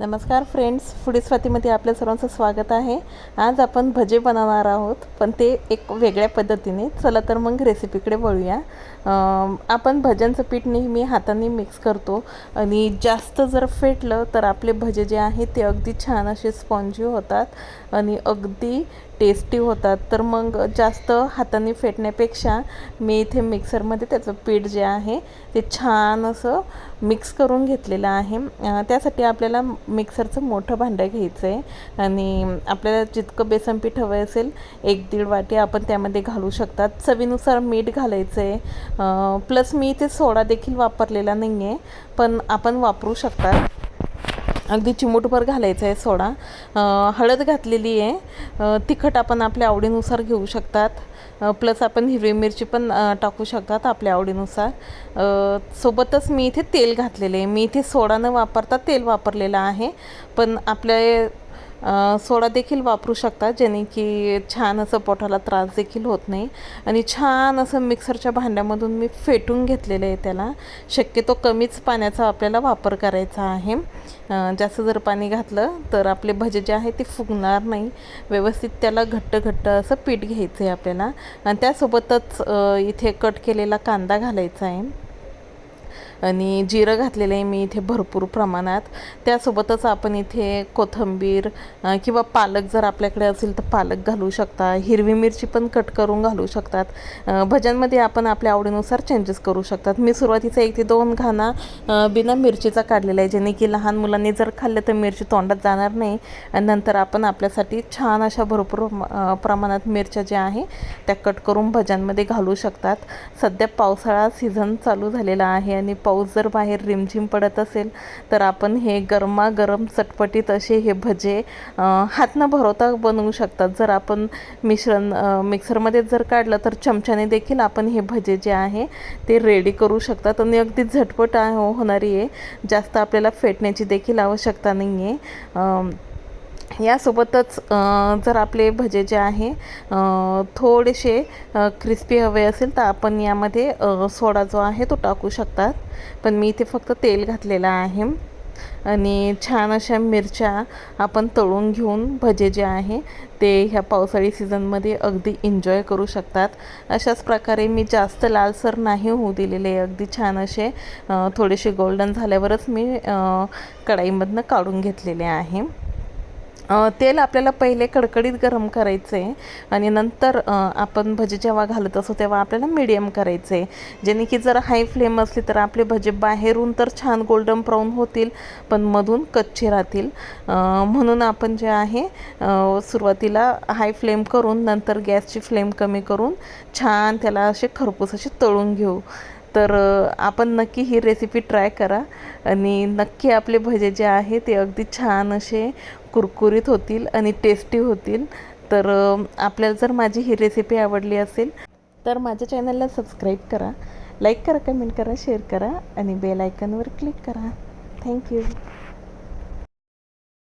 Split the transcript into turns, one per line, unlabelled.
नमस्कार friends foodie स्वातीमध्ये आपल्या सर्वांचं स्वागत आहे. आज आपण भजे बनवणार आहोत पण ते एक वेगळ्या पद्धतीने. चला तर मग रेसिपीकडे वळूया. आपण भज्यांचं पीठ नेहमी हाताने मिक्स करतो आणि जास्त जर फेटलं तर आपले भजे जे आहेत ते अगदी छान असे स्पॉन्जी होतात आणि अगदी टेस्टी होतात. तर मग जास्त हाताने फेटण्यापेक्षा मी इथे मिक्सरमध्ये त्याचं पीठ जे आहे ते छान असं मिक्स करून घेतलेलं आहे. त्यासाठी आपल्याला मिक्सरचं मोठं भांडं घ्यायचं आहे आणि आपल्याला जितकं बेसन पीठ हवं असेल एक दीड वाटी आपण त्यामध्ये घालू शकतात. चवीनुसार मीठ घालायचं आहे प्लस मी इथे सोडा देखील वापरलेला नाही आहे पण आपण वापरू शकतात अगदी चिमूटभर घालायचं आहे सोडा हळद घातलेली आहे. तिखट आपण आपल्या आवडीनुसार घेऊ शकतात. प्लस आपण हिरवी मिरची पण टाकू शकतात आपल्या आवडीनुसार. सोबतच मी इथे तेल घातलेले आहे. मी इथे सोडा न वापरता तेल वापरलेलं आहे. पण आपल्या सोडा देखील वापरू शकता जेणे की छान असं पोटाला त्रास देखील होत नाही. आणि छान असं मिक्सरच्या भांड्यामधून मी फेटून घेतलेलं आहे त्याला. शक्यतो कमीच पाण्याचा आपल्याला वापर करायचा आहे. जास्त जर पाणी घातलं तर आपले भजे जे आहे ते फुगणार नाही. व्यवस्थित त्याला घट्ट घट्ट असं पीठ घ्यायचं आहे आपल्याला. आणि त्यासोबतच इथे कट केलेला कांदा घालायचा आहे. आणि जिरं घातलेलं आहे मी इथे भरपूर प्रमाणात. त्यासोबतच आपण इथे कोथिंबीर किंवा पालक जर आपल्याकडे असेल तर पालक घालू शकता. हिरवी मिरची पण कट करून घालू शकतात. भजनमध्ये भज्यांमध्ये आपण आपल्या आवडीनुसार चेंजेस करू शकतात. मी सुरुवातीचा एक ते दोन घाणा बिना मिरचीचा काढलेला आहे. जेणे की लहान मुलांनी जर खाल्लं तर मिरची तोंडात जाणार नाही. आणि नंतर आपण आपल्यासाठी छान अशा भरपूर प्रमाणात मिरच्या ज्या आहे त्या कट करून भज्यांमध्ये घालू शकतात. सध्या पावसाळा सीझन चालू झालेला आहे आणि पाऊस जर बाहेर रिमझिम पडत असेल तर आपण हे गरमागरम चटपटीत असे हे भजे हातनं भरवता बनवू शकतात. जर आपण मिश्रण मिक्सरमध्ये जर काढलं तर चमच्याने देखील आपण हे भजे जे आहे ते रेडी करू शकतात. आणि अगदी झटपट होणारी आहे. जास्त आपल्याला फेटण्याची देखील आवश्यकता नाही आहे यासोबतच जर आपले भजे जे आहे थोडेसे क्रिस्पी हवे असेल तर आपण यामध्ये सोडा जो आहे तो टाकू शकतात. पण मी इथे फक्त तेल घातलेलं आहे. आणि छान अशा मिरच्या आपण तळून घेऊन भजे जे आहे ते ह्या पावसाळी सीझनमध्ये अगदी एन्जॉय करू शकतात. अशाच प्रकारे मी जास्त लालसर नाही होऊ दिलेले अगदी छान असे थोडेसे गोल्डन झाल्यावरच मी कढाईमधनं काढून घेतलेले आहे. तेल आपल्याला पहिले कडकडीत गरम करायचं आहे आणि नंतर आपण भजे जेव्हा घालत असो तेव्हा आपल्याला मिडियम करायचं. आहे जेणे की जर हाय फ्लेम असली तर आपले भजे बाहेरून तर छान गोल्डन ब्राऊन होतील पण मधून कच्चे राहतील. म्हणून आपण जे आहे सुरुवातीला हाय फ्लेम करून नंतर गॅसची फ्लेम कमी करून छान त्याला असे खरपूस असे तळून घेऊ. तर आपण नक्की ही रेसिपी ट्राय करा. आणि नक्की आपले भजे जे आहे ते अगदी छान असे कुरकुरीत होतील आणि टेस्टी होतील. तर आपल्याला जर माझी ही रेसिपी आवडली असेल तर माझ्या चॅनलला सबस्क्राईब करा. लाईक करा कमेंट करा शेअर करा आणि बेल आयकॉनवर क्लिक करा. थँक्यू